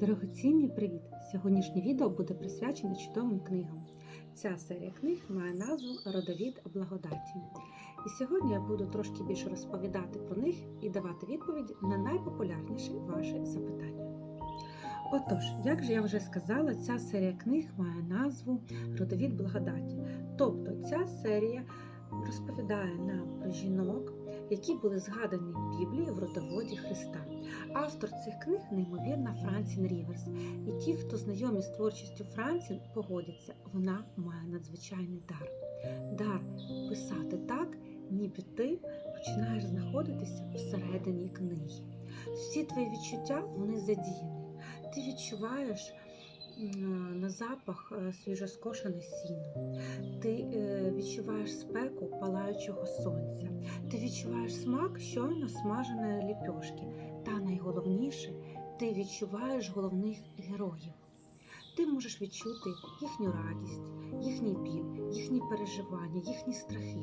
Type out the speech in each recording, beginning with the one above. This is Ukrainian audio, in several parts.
Дорогоцінні, привіт! Сьогоднішнє відео буде присвячене чудовим книгам. Ця серія книг має назву Родовід благодаті. І сьогодні я буду трошки більше розповідати про них і давати відповіді на найпопулярніші ваші запитання. Отож, як же я вже сказала, ця серія книг має назву Родовід благодаті. Тобто ця серія розповідає нам про жінок, які були згадані в Біблії в родоводі Христа. Автор цих книг неймовірна Франсін Ріверс. І ті, хто знайомі з творчістю Франсін, погодяться, вона має надзвичайний дар. Дар писати так, ніби ти починаєш знаходитися всередині книги. Всі твої відчуття вони задіяні. Ти відчуваєш на запах е, свіжоскошене сіно. Ти е, відчуваєш спеку палаючого сонця. Ти відчуваєш смак щойно смаженої ліпьошки. Та найголовніше, ти відчуваєш головних героїв. Ти можеш відчути їхню радість, їхній біль, їхні переживання, їхні страхи.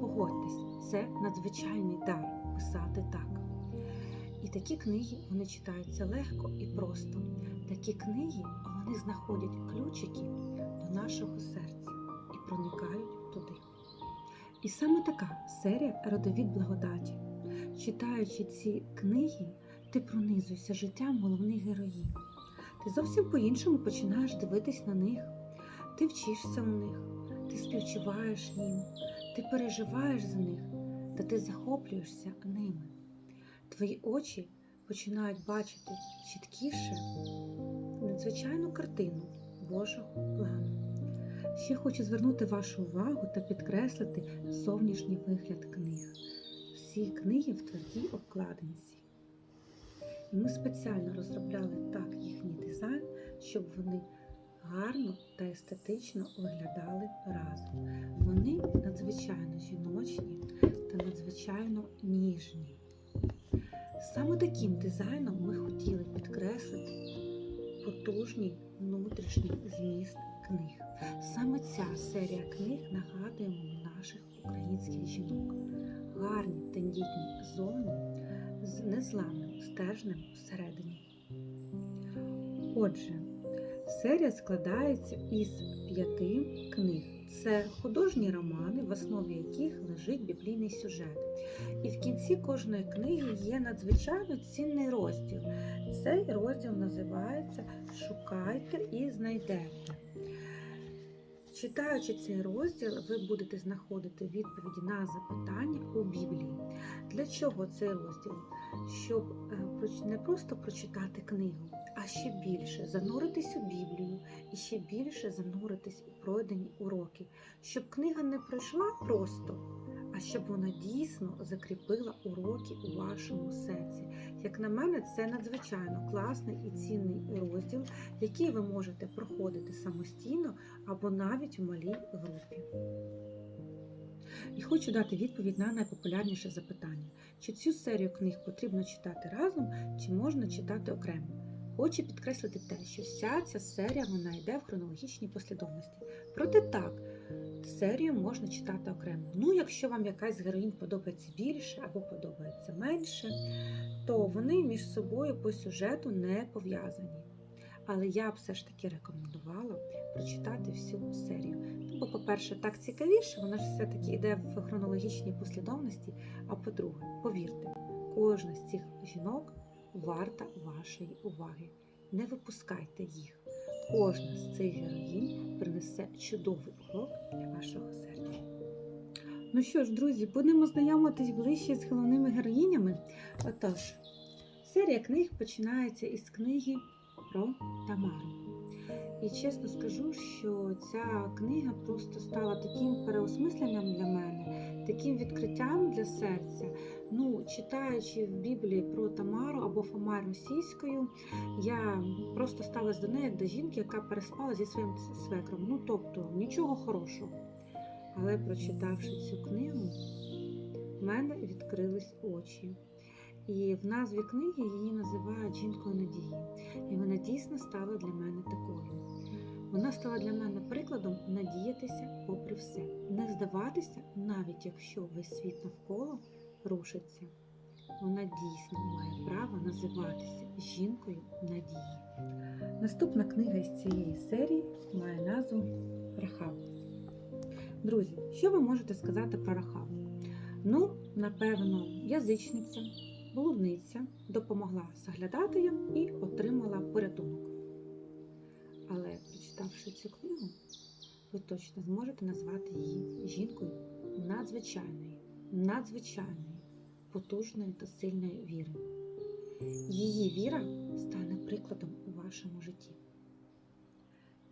Погодьтесь, це надзвичайний дар писати так. І такі книги вони читаються легко і просто. Такі книги вони знаходять ключики до нашого серця і проникають туди. І саме така серія Родовід благодаті. Читаючи ці книги, ти пронизуєшся життям головних героїв. Ти зовсім по-іншому починаєш дивитись на них. Ти вчишся у них, ти співчуваєш їм, ти переживаєш за них, та ти захоплюєшся ними. Твої очі починають бачити чіткіше надзвичайну картину Божого плану. Ще хочу звернути вашу увагу та підкреслити зовнішній вигляд книг. Всі книги в твердій обкладинці. І ми спеціально розробляли так їхній дизайн, щоб вони гарно та естетично виглядали разом. Вони надзвичайно жіночні та надзвичайно ніжні. Саме таким дизайном ми хотіли підкреслити потужний внутрішній зміст книг. Саме ця серія книг нагадує мені наших українських жінок. Гарні, тендітні зовні з незламним стержнем всередині. Отже, серія складається із п'яти книг. Це художні романи, в основі яких лежить біблійний сюжет. І в кінці кожної книги є надзвичайно цінний розділ. Цей розділ називається Шукайте і знайдете. Читаючи цей розділ, ви будете знаходити відповіді на запитання у Біблії. Для чого цей розділ? Щоб е, не просто прочитати книгу, а ще більше зануритись у Біблію і ще більше зануритись у пройдені уроки, щоб книга не пройшла просто, а щоб вона дійсно закріпила уроки у вашому серці. Як на мене, це надзвичайно класний і цінний розділ, який ви можете проходити самостійно або навіть у малій групі. І хочу дати відповідь на найпопулярніше запитання: чи цю серію книг потрібно читати разом, чи можна читати окремо? Хочу підкреслити те, що вся ця серія вона йде в хронологічній послідовності. Проте так, серію можна читати окремо. Ну, якщо вам якась героїнь подобається більше або подобається менше, то вони між собою по сюжету не пов'язані. Але я б все ж таки рекомендувала прочитати всю серію. Бо, по-перше, так цікавіше, вона ж все-таки йде в хронологічній послідовності. А по-друге, повірте, кожна з цих жінок варта вашої уваги. Не випускайте їх. Кожна з цих героїнь принесе чудовий урок для вашого серця. Ну що ж, друзі, будемо знайомитись ближче з головними героїнями. Отож, серія книг починається із книги про Тамару. І чесно скажу, що ця книга просто стала таким переосмисленням для мене, таким відкриттям для серця. Ну, читаючи в Біблії про Тамару або Фомар російською, я просто ставилась до неї як до жінки, яка переспала зі своїм свекром. Ну, тобто нічого хорошого. Але прочитавши цю книгу, в мене відкрились очі. І в назві книги її називають жінкою надії. І вона дійсно стала для мене такою. Вона стала для мене прикладом надіятися попри все, не здаватися, навіть якщо весь світ навколо рушиться. вона дійсно має право називатися жінкою надії. Наступна книга із цієї серії має назву Рахав. Друзі, що ви можете сказати про Рахав? Ну, напевно, язичниця, блудниця допомогла заглядатаям і отримала порятунок. Але прочитавши цю книгу, ви точно зможете назвати її жінкою надзвичайної, надзвичайної, потужної та сильної віри. Її віра стане прикладом у вашому житті.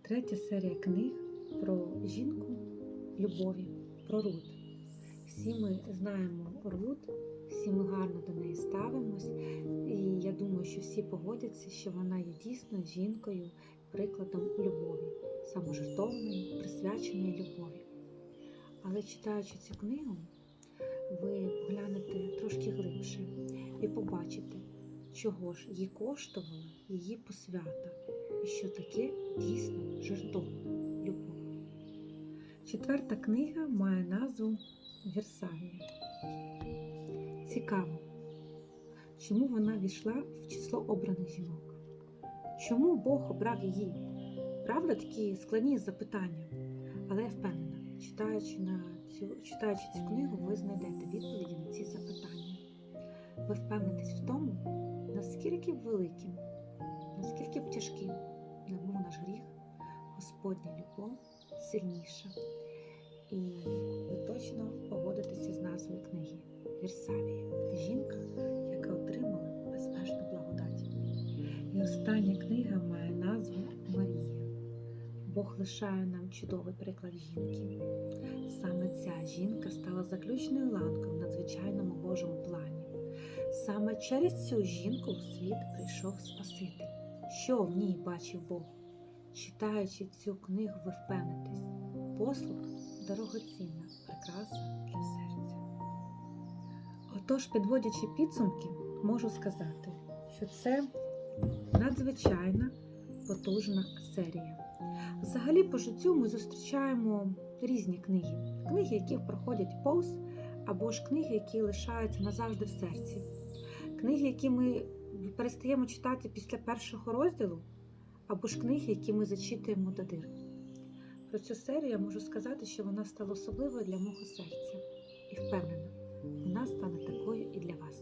Третя серія книг про жінку любові, про Рут. Всі ми знаємо Рут, всі ми гарно до неї ставимось, і я думаю, що всі погодяться, що вона є дійсно жінкою, прикладом любові, саможертовної, присвяченої любові. Але читаючи цю книгу, ви поглянете трошки глибше і побачите, чого ж їй коштувала її посвята, і що таке дійсно жертовна любов. Четверта книга має назву Вірсавія. Цікаво, чому вона війшла в число обраних жінок? Чому Бог обрав її? Правда, такі складні запитання. Але я впевнена, читаючи, на цю, читаючи цю книгу, ви знайдете відповіді на ці запитання. Ви впевнитесь в тому, наскільки великим, наскільки б тяжким не був наш гріх, Господня любов сильніша. І ви точно погодитеся з назвою книги Вірсавія. Жінка, остання книга має назву Марія. Бог лишає нам чудовий приклад жінки. Саме ця жінка стала заключною ланкою в надзвичайному Божому плані. Саме через цю жінку у світ прийшов Спаситель. Що в ній бачив Бог? Читаючи цю книгу, ви впевнитесь, послуг дорогоцінна прикраса для серця. Отож, підводячи підсумки, можу сказати, що це надзвичайна потужна серія. Взагалі, по життю ми зустрічаємо різні книги, книги, які проходять повз, або ж книги, які лишаються назавжди в серці, книги, які ми перестаємо читати після першого розділу, або ж книги, які ми зачитуємо до дир. Про цю серію я можу сказати, що вона стала особливою для мого серця і впевнена, вона стане такою і для вас.